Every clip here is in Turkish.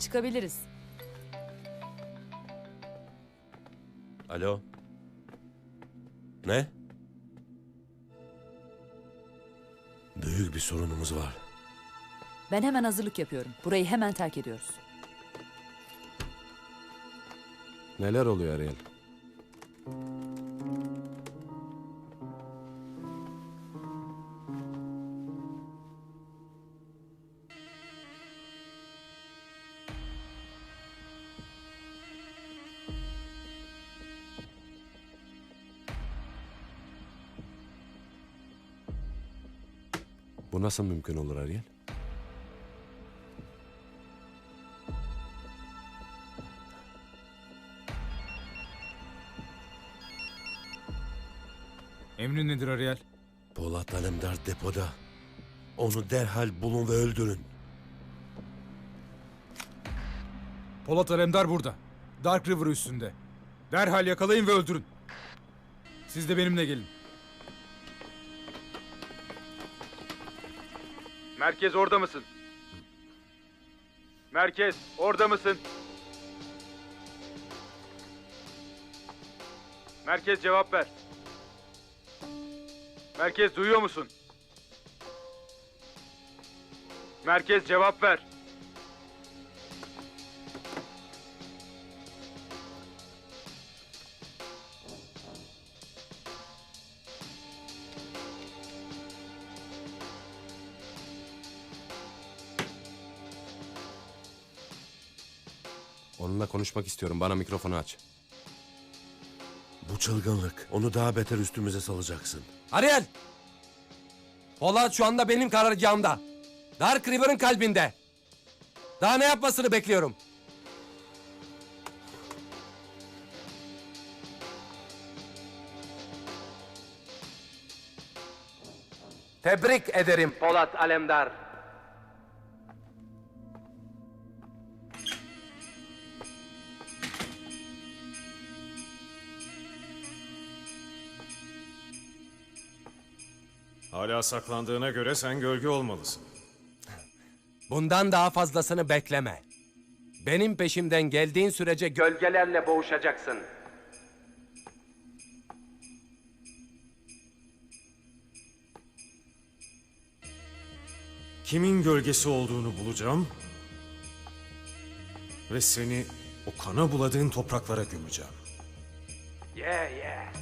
Çıkabiliriz. Alo. Ne? Büyük bir sorunumuz var. Ben hemen hazırlık yapıyorum. Burayı hemen terk ediyoruz. Neler oluyor Ariel? Bu nasıl mümkün olur Ariel? Emrin nedir Ariel? Polat Alemdar depoda. Onu derhal bulun ve öldürün. Polat Alemdar burada. Dark River üstünde. Derhal yakalayın ve öldürün. Siz de benimle gelin. Merkez orada mısın? Merkez orada mısın? Merkez cevap ver. Merkez duyuyor musun? Merkez cevap ver. Onunla konuşmak istiyorum. Bana mikrofonu aç. Bu çılgınlık. Onu daha beter üstümüze salacaksın. Ariel! Polat şu anda benim karargahımda. Dark River'ın kalbinde. Daha ne yapmasını bekliyorum? Tebrik ederim Polat Alemdar. Hala saklandığına göre sen gölge olmalısın. Bundan daha fazlasını bekleme. Benim peşimden geldiğin sürece gölgelerle boğuşacaksın. Kimin gölgesi olduğunu bulacağım ve seni o kana buladığın topraklara gömeceğim. Yeah, yeah.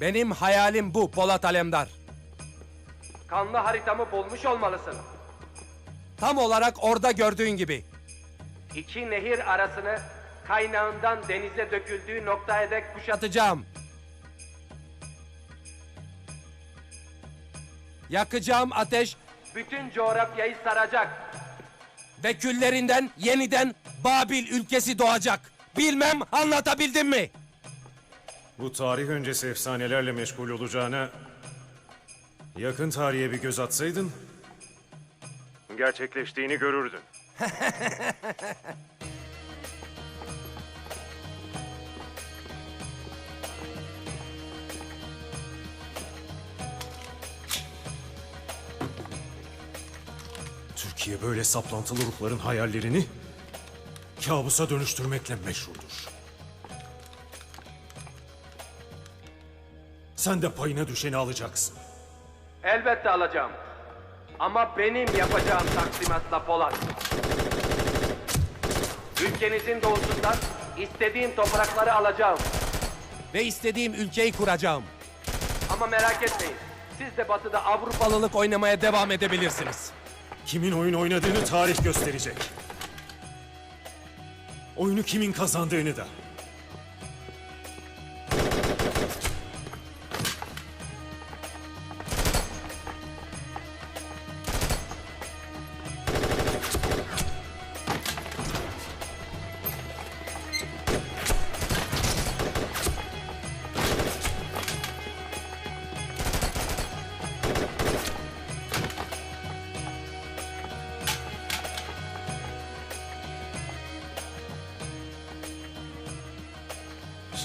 Benim hayalim bu Polat Alemdar. Kanlı haritamı bulmuş olmalısın. Tam olarak orada gördüğün gibi. İki nehir arasını kaynağından denize döküldüğü noktaya dek kuşatacağım. Yakacağım ateş bütün coğrafyayı saracak. Ve küllerinden yeniden Babil ülkesi doğacak. Bilmem anlatabildim mi? Bu tarih öncesi efsanelerle meşgul olacağına yakın tarihe bir göz atsaydın gerçekleştiğini görürdün. Türkiye böyle saplantılı ruhların hayallerini kabusa dönüştürmekle meşhurdur. Sen de payına düşeni alacaksın. Elbette alacağım. Ama benim yapacağım taksimatla Polat. Ülkenizin doğusundan istediğim toprakları alacağım. Ve istediğim ülkeyi kuracağım. Ama merak etmeyin. Siz de batıda Avrupalılık oynamaya devam edebilirsiniz. Kimin oyun oynadığını tarih gösterecek. Oyunu kimin kazandığını da.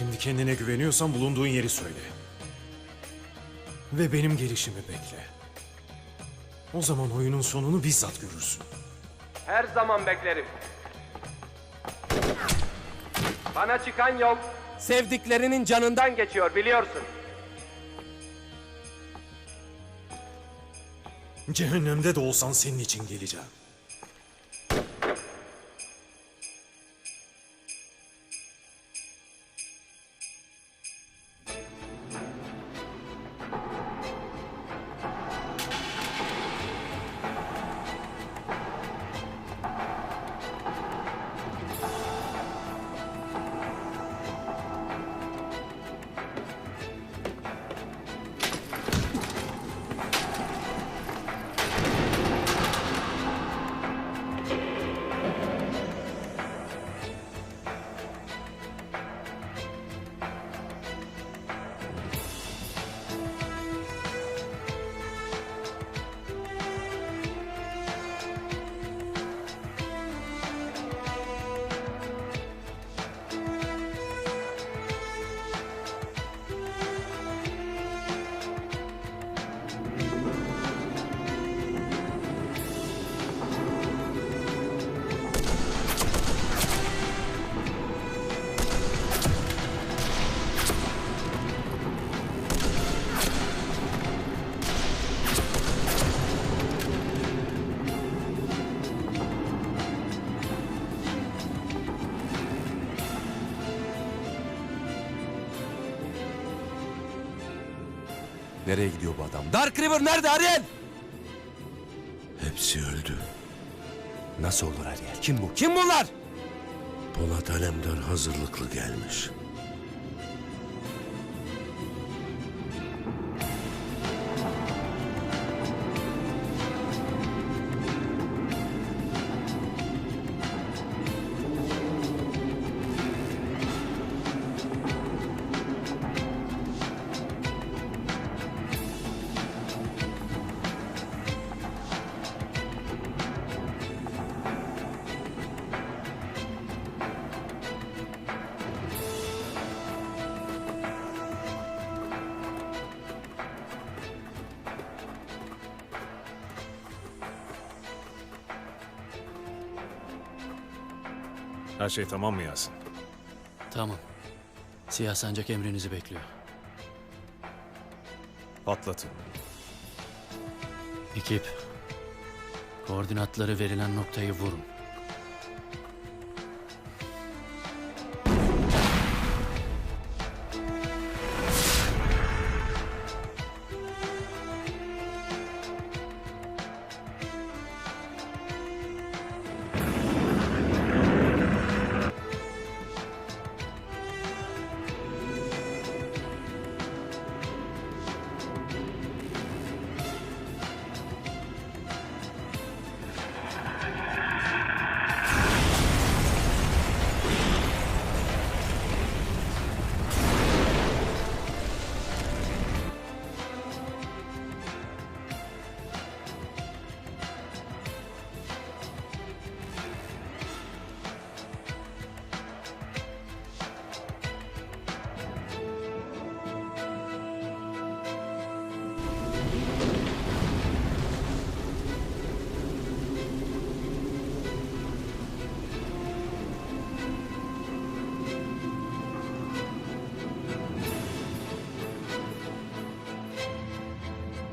Şimdi kendine güveniyorsan bulunduğun yeri söyle. Ve benim gelişimi bekle. O zaman oyunun sonunu bizzat görürsün. Her zaman beklerim. Bana çıkan yol sevdiklerinin canından geçiyor biliyorsun. Cehennemde de olsan senin için geleceğim. Nereye gidiyor bu adam? Dark River nerede Ariel? Hepsi öldü. Nasıl olur Ariel? Kim bu? Kim bunlar? Polat Alemdar hazırlıklı gelmiş. Her şey tamam mı Yasin? Tamam. Siyah sancak emrinizi bekliyor. Patlatın. Ekip, koordinatları verilen noktayı vurun.